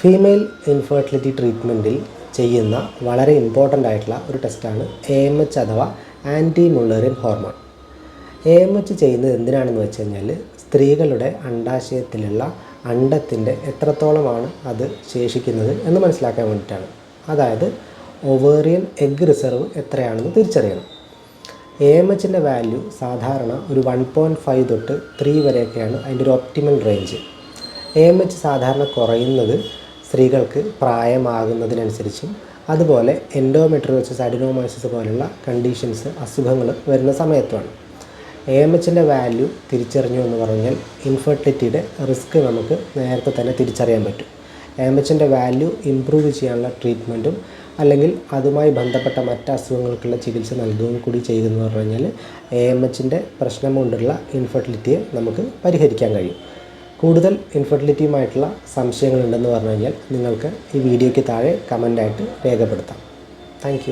Female infertility ട്രീറ്റ്മെന്റിൽ ചെയ്യുന്ന വളരെ important ആയിട്ടുള്ള ഒരു ടെസ്റ്റാണ് എ എം എച്ച് അഥവാ anti mullerian hormone A M H ചെയ്യുന്നത് എന്തിനാണെന്ന് വെച്ച് കഴിഞ്ഞാൽ സ്ത്രീകളുടെ അണ്ടാശയത്തിലുള്ള അണ്ടത്തിന്റെ എത്രത്തോളമാണ് അത് ശേഷിക്കുന്നത് എന്ന് മനസ്സിലാക്കാൻ വേണ്ടിയിട്ടാണ്. അതായത് ഒവേറിയൻ എഗ് റിസർവ് എത്രയാണെന്ന് തിരിച്ചറിയണം. എ എം എച്ചിന്റെ വാല്യൂ സാധാരണ ഒരു വൺ പോയിന്റ് ഫൈവ് തൊട്ട് ത്രീ വരെയൊക്കെയാണ് അതിന്റെ ഒരു optimal range A M H സാധാരണ കുറയുന്നത് സ്ത്രീകൾക്ക് പ്രായമാകുന്നതിനനുസരിച്ചും അതുപോലെ എൻഡോമെട്രിയോസിസ് അഡിനോമൈസിസ് പോലുള്ള കണ്ടീഷൻസ് അസുഖങ്ങൾ വരുന്ന സമയത്തുമാണ്. എ എം എച്ചിന്റെ വാല്യൂ തിരിച്ചറിഞ്ഞു എന്ന് പറഞ്ഞാൽ ഇൻഫെർട്ടിലിറ്റിയുടെ റിസ്ക് നമുക്ക് നേരത്തെ തന്നെ തിരിച്ചറിയാൻ പറ്റും. എ എം എച്ചിന്റെ വാല്യൂ ഇമ്പ്രൂവ് ചെയ്യാനുള്ള ട്രീറ്റ്മെന്റും അല്ലെങ്കിൽ അതുമായി ബന്ധപ്പെട്ട മറ്റ് അസുഖങ്ങൾക്കുള്ള ചികിത്സ നൽകുകയും കൂടി ചെയ്തെന്ന് പറഞ്ഞു കഴിഞ്ഞാൽ എ എം എച്ചിന്റെ പ്രശ്നം കൊണ്ടുള്ള ഇൻഫെർട്ടിലിറ്റിയെ നമുക്ക് പരിഹരിക്കാൻ കഴിയും. കൂടുതൽ ഇൻഫെർട്ടിലിറ്റിയുമായിട്ടുള്ള സംശയങ്ങളുണ്ടെന്ന് പറഞ്ഞു കഴിഞ്ഞാൽ നിങ്ങൾക്ക് ഈ വീഡിയോയ്ക്ക് താഴെ കമന്റായിട്ട് രേഖപ്പെടുത്താം. താങ്ക്